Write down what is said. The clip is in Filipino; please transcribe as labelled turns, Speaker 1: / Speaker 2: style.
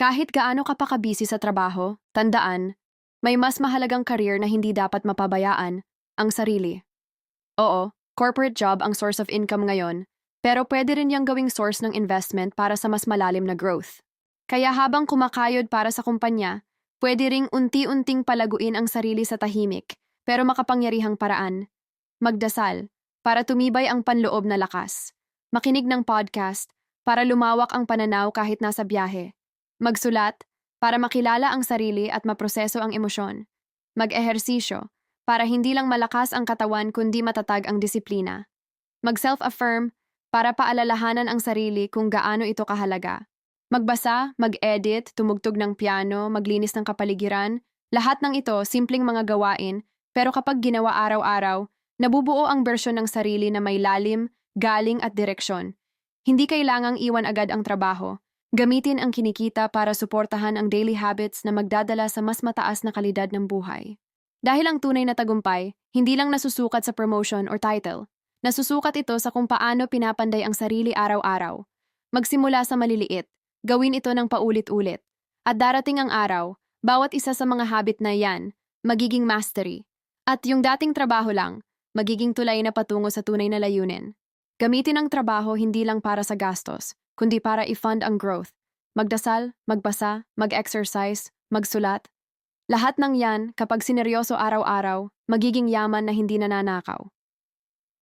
Speaker 1: Kahit gaano ka pa kabisi sa trabaho, tandaan, may mas mahalagang career na hindi dapat mapabayaan, ang sarili. Oo, corporate job ang source of income ngayon, pero pwede rin yang gawing source ng investment para sa mas malalim na growth. Kaya habang kumakayod para sa kumpanya, pwede ring unti-unting palaguin ang sarili sa tahimik, pero makapangyarihang paraan. Magdasal, para tumibay ang panloob na lakas. Makinig ng podcast, para lumawak ang pananaw kahit nasa biyahe. Magsulat, para makilala ang sarili at maproseso ang emosyon. Mag-ehersisyo, para hindi lang malakas ang katawan kundi matatag ang disiplina. Mag-self-affirm, para paalalahanan ang sarili kung gaano ito kahalaga. Magbasa, mag-edit, tumugtog ng piano, maglinis ng kapaligiran, lahat ng ito simpleng mga gawain, pero kapag ginawa araw-araw, nabubuo ang bersyon ng sarili na may lalim, galing at direksyon. Hindi kailangang iwan agad ang trabaho. Gamitin ang kinikita para suportahan ang daily habits na magdadala sa mas mataas na kalidad ng buhay. Dahil ang tunay na tagumpay, hindi lang nasusukat sa promotion or title. Nasusukat ito sa kung paano pinapanday ang sarili araw-araw. Magsimula sa maliliit, gawin ito ng paulit-ulit. At darating ang araw, bawat isa sa mga habit na yan, magiging mastery. At yung dating trabaho lang, magiging tulay na patungo sa tunay na layunin. Gamitin ang trabaho hindi lang para sa gastos, kundi para i-fund ang growth. Magdasal, magbasa, mag-exercise, magsulat. Lahat ng yan, kapag sineryoso araw-araw, magiging yaman na hindi nananakaw.